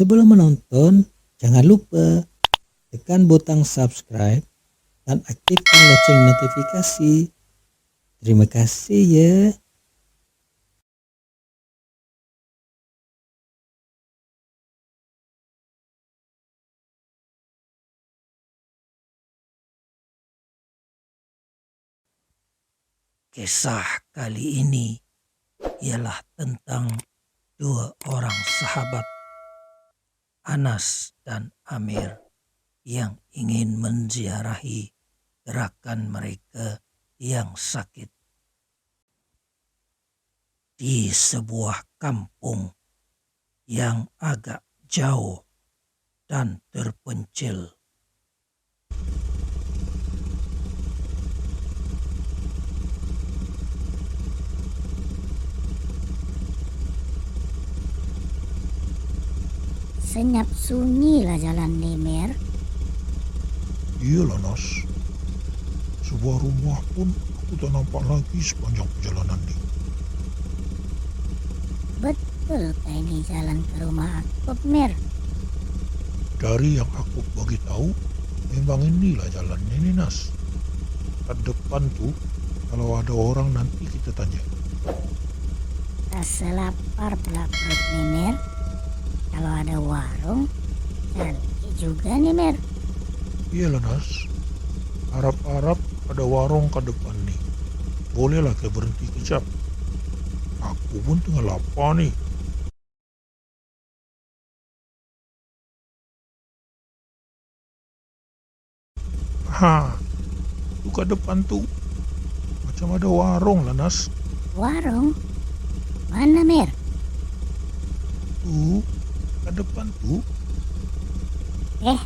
sebelum menonton, jangan lupa tekan butang subscribe dan aktifkan lonceng notifikasi. Terima kasih ya. Kisah kali ini ialah tentang dua orang sahabat, Anas dan Amir, yang ingin menziarahi gerakan mereka yang sakit. Di sebuah kampung yang agak jauh dan terpencil. Senyap sunyi lah jalan nih, Mer. Iyalah Nas. Sebuah rumah pun aku tak nampak lagi sepanjang perjalanan ni. Betul ini jalan ke rumah aku, Mer. Dari yang aku bagi tahu, memang inilah jalannya ni Nas. Kat depan tu, kalau ada orang nanti kita tanya. Rasa lapar pula perut Mer. Kalau ada warung, cantik juga nih, Mer. Iyalah Nas. Harap-harap ada warung kat depan ni. Bolehlah kita berhenti kejap. Aku pun tengah lapar ni. Ha, tu kat depan tu. Macam ada warung lah Nas. Warung? Mana, Mer? Tu, kat depan tu. Eh,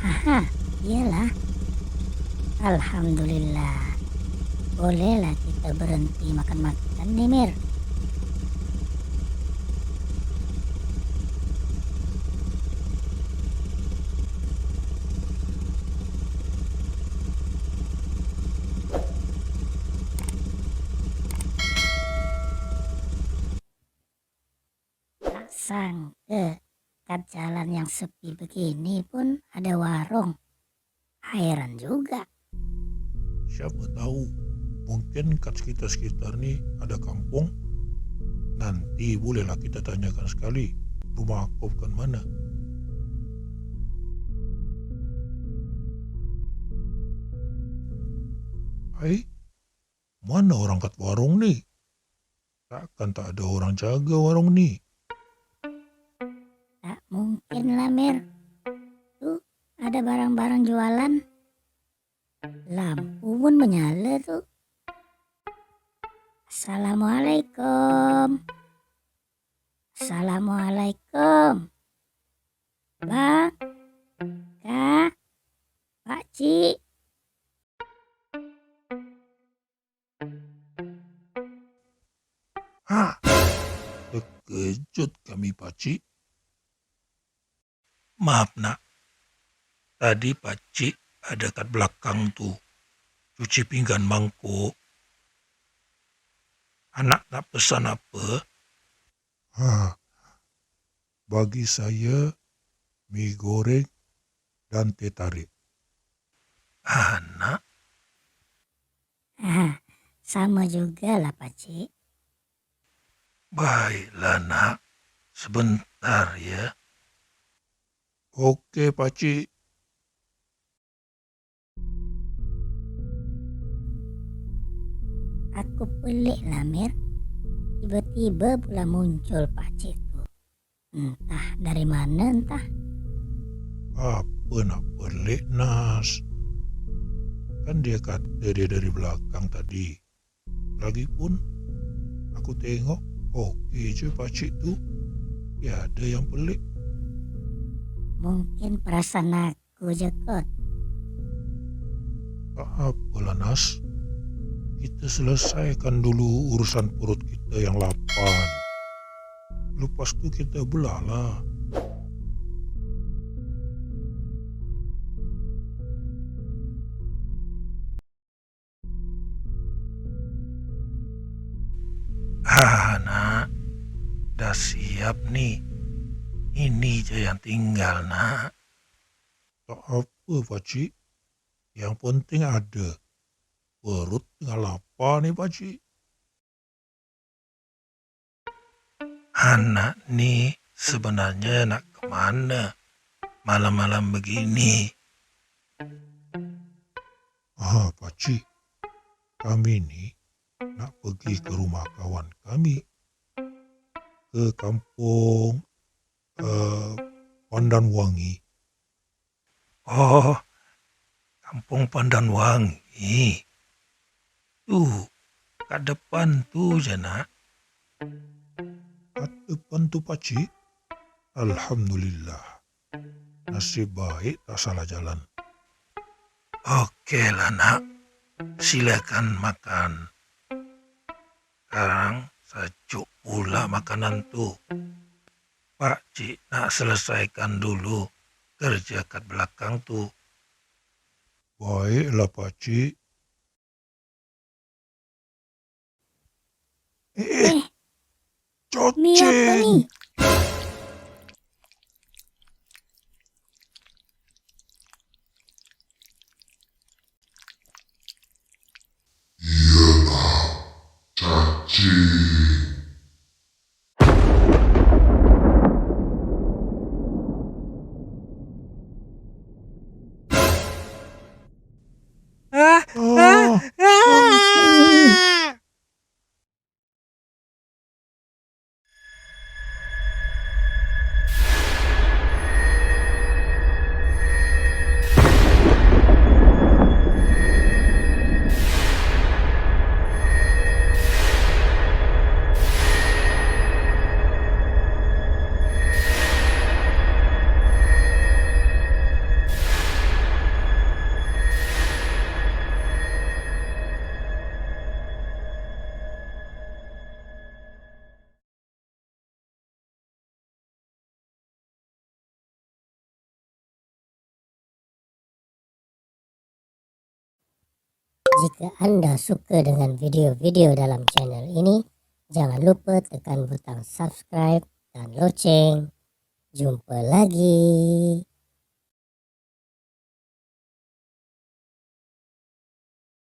haha, iyalah. Alhamdulillah. Bolehlah kita berhenti makan-makan nih, Mir. Tak sangka dekat jalan yang sepi begini pun ada warung. Heran juga. Siapa tahu, mungkin kat sekitar-sekitar ni ada kampung. Nanti bolehlah kita tanyakan sekali rumah aku bukan mana. Hai, mana orang kat warung ni? Takkan tak ada orang jaga warung ni? Tak mungkin lah, Mir. Tuh, ada barang-barang jualan. Lampu pun menyala tuh. Assalamualaikum. Assalamualaikum. Bang, Kak, Pak Cik. Ha! Terkejut kami pakcik. Maaf nak, tadi pakcik ada kat belakang tu, cuci pinggan mangkuk. Anak nak pesan apa? Ha. Bagi saya mi goreng dan teh tarik. Anak, Ah, sama juga lah Pak Cik. baiklah nak. Sebentar ya. Okey pakcik. Aku pelik lah Mir. Tiba-tiba pula muncul Pak Cik tu. Entah dari mana entah. Apa nak pelik Nas? Kan dia kata dia dari belakang tadi. Lagipun aku tengok okey je pakcik tu. Ya ada yang pelik. Mungkin perasaan aku je kot. Tak apalah Nas. Kita selesaikan dulu urusan perut kita yang lapar. Lepas tu kita belah lah. Ah, nak. Dah siap nih. Ini aja yang tinggal, nak. Tak apa, Pakcik. Yang penting ada. Perut tengah lapar nih, Pakcik. Anak nih sebenarnya nak ke mana malam-malam begini? Ah, Pakcik. Kami ni nak pergi ke rumah kawan kami. Ke kampung uh, Pandan Wangi. Oh, kampung Pandan Wangi. Tuh, kat depan tuh je nak. Kat depan tu, Pakcik. Alhamdulillah. Nasib baik tak salah jalan. Okey lah nak. Silakan makan. Sekarang sejuk pula makanan tu. Pak Cik nak selesaikan dulu kerja kat belakang tu. Baiklah, Pakcik. Eh, eh. Eh, Mie apa Cocing. Jika Anda suka dengan video-video dalam channel ini, jangan lupa tekan butang subscribe dan loceng. Jumpa lagi.